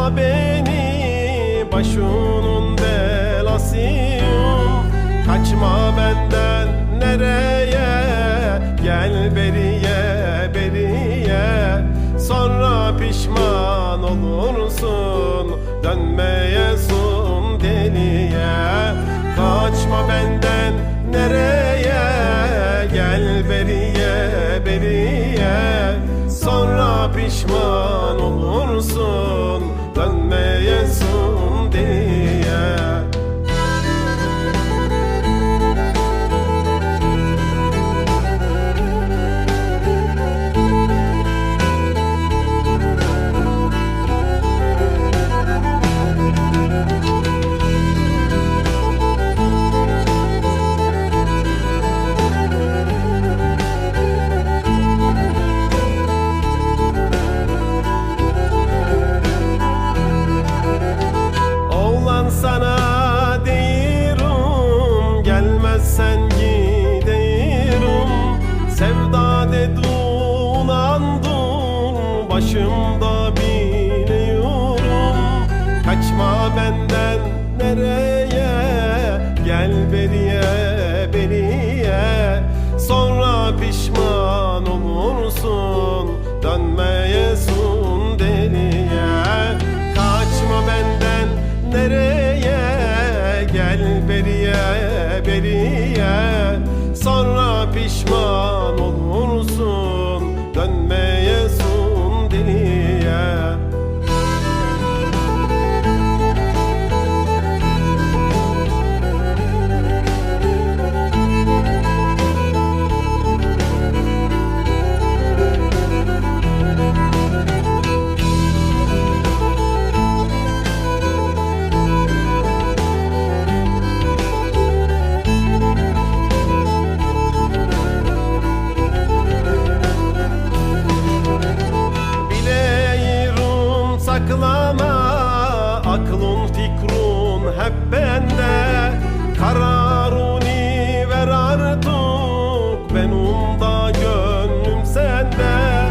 alma beni Başının belasıyım Kaçma benden nereye? Gel beriye beriye. Sonra pişman olursun Dönmeyesun deliye. Kaçma benden nereye Kaçma benden nereye? Gel beriye beriye. Sonra pişman olursun Dönmeyesun deliye. Kaçma benden nereye? Gel beriye beriye. Sonra pişman olursun saklama Aklın fikrun hep bende. Kararını ver artık Benim da gönlüm sende.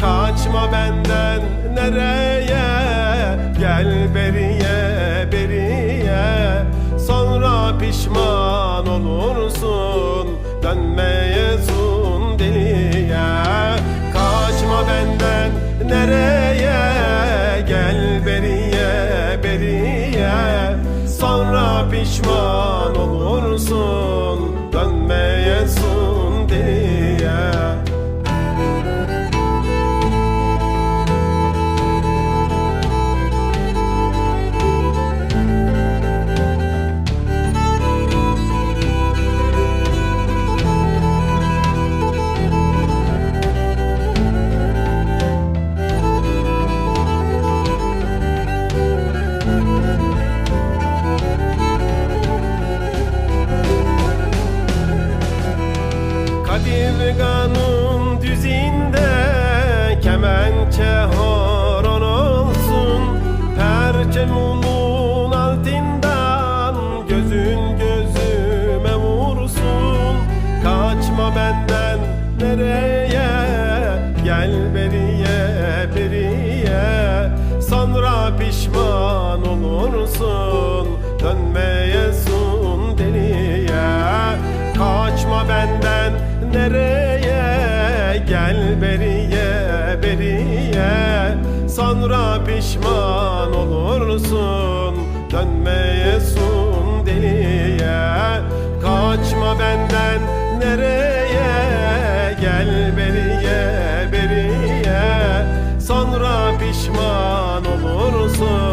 Kaçma benden nereye Gel beriye beriye. Sonra pişman olursun Dönmeyesun deliye. Kaçma benden nereye pişman olursun nereye? Gel beriye beriye. Sonra pişman olursun dönmeyesun deliye. Kaçma benden nereye? Gel beriye beriye. Sonra pişman olursun Dönmeyesun deliye. Kaçma benden nereye beriye